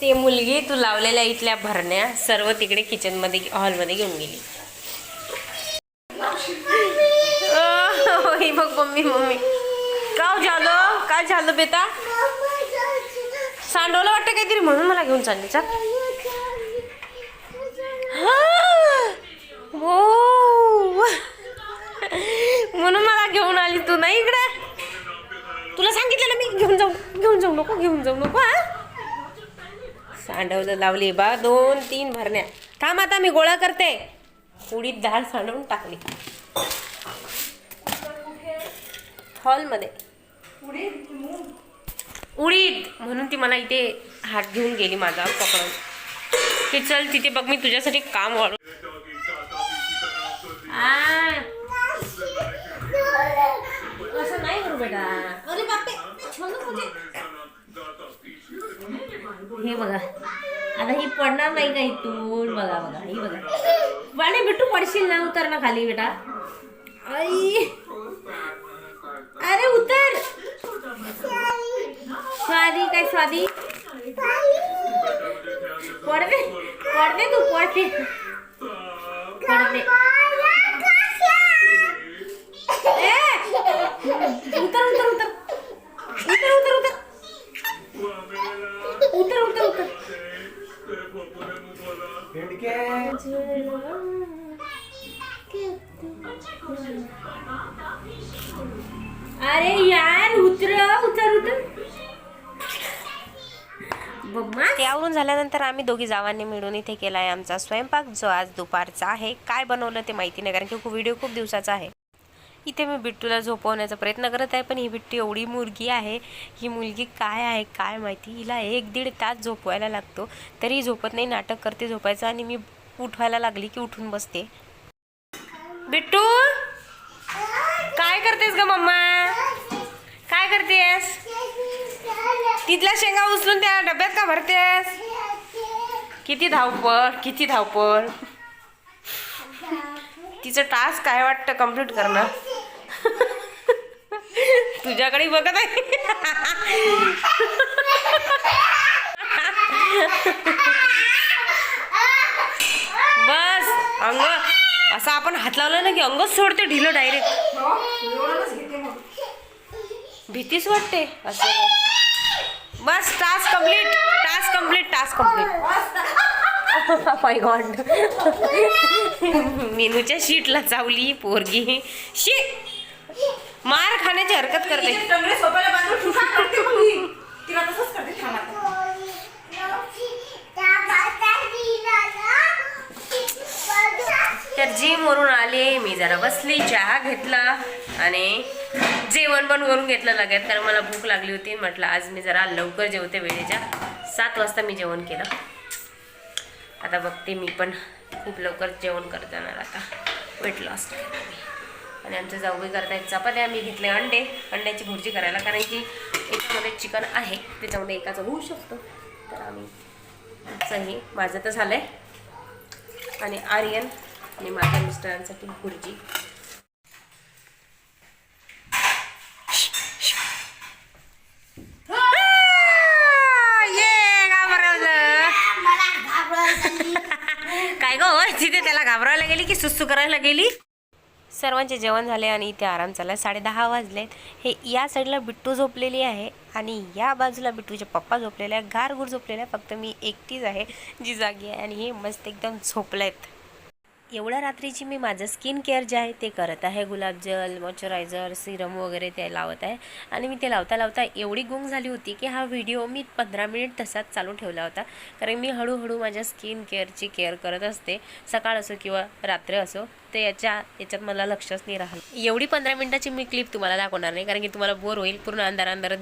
ते मुलगी तू लावलेल्या इथल्या भरण्या सर्व तिकडे किचनमध्ये हॉलमध्ये घेऊन गेली. अं, ही बघ मम्मी मम्मी. का झालं? काय झालं बेटा? सांडवलं वाटतं काहीतरी म्हणून मला घेऊन चालली चा हो! म्हणून मला घेऊन आली तू नाही इकडे. तुला सांगितलं ना मी घेऊन जाऊ घेऊन जाऊ नको घेऊन जाऊ नको हा? सांडवलं लावली. बा दोन तीन भरण्या. थांब आता मी गोळा करते. उडीद डाळ सांडवून टाकली. हॉलमध्ये. उडीद म्हणून ती मला इथे हात घेऊन गेली माझा पकडून. की चल तिथे बघ मी तुझ्यासाठी काम वाढू आ, असं नाही करू बेटा अरे बापरे छोलं होते. हे बघा. आता ही पडणार नाही का इथून? बघा बघा ही बघा. पाणी बिट्टू पडशील ना उतर ना खाली बेटा. आई. अरे उतर. स्वादी काय स्वादी? पडते पडते तू पडते पडते ए! उतर. अरे यार उतर उतर उतर. ते आवरून झाल्यानंतर आम्ही दोघी जावांनी मिळून इथे केला आहे आमचा स्वयंपाक जो आज दुपारचा आहे. काय बनवलं ते माहिती नाही कारण की खूप व्हिडिओ खूप दिवसाचा आहे. इथे मी बिट्टूला झोपवण्याचा प्रयत्न करत आहे पण ही बिट्टू एवढी मुलगी आहे. ही मुलगी काय आहे काय माहिती? हिला एक दीड तास झोपवायला लागतो. तरी झोपत नाही नाटक करते झोपायचं आणि मी उठवायला लागली की उठून बसते. बिट्टू काय करतेस ग मम्मा? काय करतेस? तिथल्या शेंगा उचलून त्या डब्यात का भरतेस? किती धावपळ किती धावपळ. तिचं टास्क काय वाटतं कंप्लीट करणं? तुझ्याकडे बघत आहे बस अंग. असं आपण हात लावला ना की अंगच सोडते ढिलं डायरेक्ट भीतीच वाटते. असं. बस task complete task complete task complete my god मेनूच्या शीटला चावली पोरगी. शी मार खाण्याची हरकत करते टंगडे सोप्याला बांधून ठुसा करते मग ही. तिला तसंच करते थांब आता. तर जिम वरून मी जरा बसली चहा घेतला आणि जेवण पण करून घेतलं लगेच कारण मला भूक लागली होती. म्हटलं आज मी जरा लवकर जेवते वेळेच्या. सात वाजता मी जेवण केलं. आता बघते मी पण खूप लवकर जेवण करत जाणार आता. वेट लॉस आणि आमचं जाऊबाई करतायत चपात्या मी घेतले अंडे. अंड्याची भुर्जी करायला कारण की याच्यामध्ये चिकन आहे. त्याच्यामध्ये एकाचं होऊ शकतो. तर आम्ही सही हे माझं तर झालं आहे आणि आर्यन आणि माझ्या मिस्टरांसाठी भुर्जी ये घाबरवलं. काय गो तिथे त्याला घाबरायला गेली की सुसू करायला गेली? सर्वांचे जेवण झाले आणि इथे आराम चालला. साडे दहा वाजलेत. हे या साईडला बिट्टू झोपलेली आहे आणि या बाजूला बिट्टूचे पप्पा झोपलेले आहे गारगुर झोपलेले आहे फक्त मी एकटीच आहे जी जागी आहे आणि हे मस्त एकदम झोपलेत. एवढ्या रात्रीची मी माझं स्किन केअर जे आहे ते करत आहे. गुलाबजल मॉइश्चरायझर सिरम वगैरे ते लावत आहे. आणि मी ते लावता लावता एवढी गुंग झाली होती की हा व्हिडिओ मी पंधरा मिनिट तसाच चालू ठेवला होता. कारण मी हळूहळू माझ्या स्किन केअरची केअर करत असते. सकाळ असो किंवा रात्र असो तर याच्या याच्यात मला लक्षच नाही राहिलं. एवढी पंधरा मिनिटाची मी क्लिप तुम्हाला दाखवणार नाही कारण की तुम्हाला बोर होईल. पूर्ण अंधारा अंधारा